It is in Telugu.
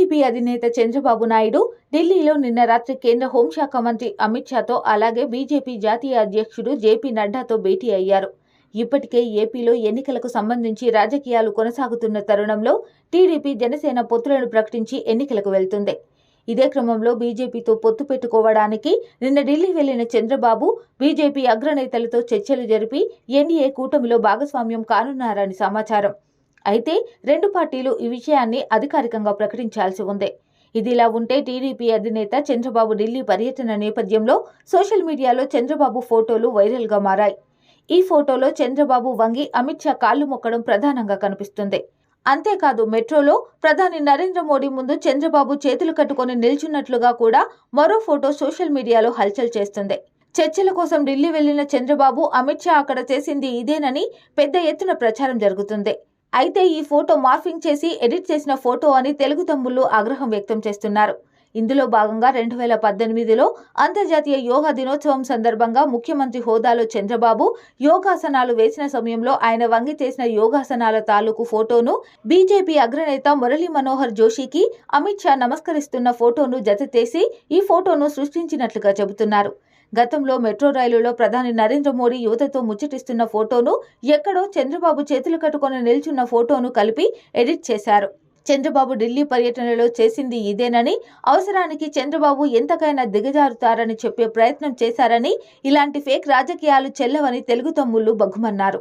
టీడీపీ అధినేత చంద్రబాబు నాయుడు ఢిల్లీలో నిన్న రాత్రి కేంద్ర హోంశాఖ మంత్రి అమిత్ షాతో అలాగే బీజేపీ జాతీయ అధ్యక్షుడు జేపీ నడ్డాతో భేటీ అయ్యారు. ఇప్పటికే ఏపీలో ఎన్నికలకు సంబంధించి రాజకీయాలు కొనసాగుతున్న తరుణంలో టీడీపీ జనసేన పొత్తులను ప్రకటించి ఎన్నికలకు వెళ్తుంది. ఇదే క్రమంలో బీజేపీతో పొత్తు పెట్టుకోవడానికి నిన్న ఢిల్లీ వెళ్ళిన చంద్రబాబు బీజేపీ అగ్రనేతలతో చర్చలు జరిపి ఎన్డీఏ కూటమిలో భాగస్వామ్యం కానున్నారని సమాచారం. అయితే రెండు పార్టీలు ఈ విషయాన్ని అధికారికంగా ప్రకటించాల్సి ఉంది. ఇదిలా ఉంటే టీడీపీ అధినేత చంద్రబాబు ఢిల్లీ పర్యటన నేపథ్యంలో సోషల్ మీడియాలో చంద్రబాబు ఫోటోలు వైరల్గా మారాయి. ఈ ఫోటోలో చంద్రబాబు వంగి అమిత్ షా కాళ్ళు మొక్కడం ప్రధానంగా కనిపిస్తుంది. అంతేకాదు మెట్రోలో ప్రధాని నరేంద్ర మోడీ ముందు చంద్రబాబు చేతులు కట్టుకొని నిల్చున్నట్లుగా కూడా మరో ఫోటో సోషల్ మీడియాలో హల్చల్ చేస్తుంది. చర్చల కోసం ఢిల్లీ వెళ్ళిన చంద్రబాబు అమిత్ షా అక్కడ చేసింది ఇదేనని పెద్ద ఎత్తున ప్రచారం జరుగుతుంది. అయితే ఈ ఫోటో మార్ఫింగ్ చేసి ఎడిట్ చేసిన ఫోటో అని తెలుగు తమ్ముళ్ళు ఆగ్రహం వ్యక్తం చేస్తున్నారు. ఇందులో భాగంగా రెండు వేల పద్దెనిమిదిలో అంతర్జాతీయ యోగా దినోత్సవం సందర్భంగా ముఖ్యమంత్రి హోదాలో చంద్రబాబు యోగాసనాలు వేసిన సమయంలో ఆయన వంగి చేసిన యోగాసనాల తాలూకు ఫోటోను బీజేపీ అగ్రనేత మురళీ మనోహర్ జోషికి అమిత్ షా నమస్కరిస్తున్న ఫోటోను జతచేసి ఈ ఫోటోను సృష్టించినట్లుగా చెబుతున్నారు. గతంలో మెట్రో రైలులో ప్రధాని నరేంద్ర మోడీ యువతతో ముచ్చటిస్తున్న ఫోటోను ఎక్కడో చంద్రబాబు చేతులు కట్టుకొని నిల్చున్న ఫోటోను కలిపి ఎడిట్ చేశారు. చంద్రబాబు ఢిల్లీ పర్యటనలో చేసింది ఇదేనని అవసరానికి చంద్రబాబు ఎంతకైనా దిగజారుతారని చెప్పే ప్రయత్నం చేశారని ఇలాంటి ఫేక్ రాజకీయాలు చెల్లవని తెలుగు తమ్ముళ్ళు బగ్గుమన్నారు.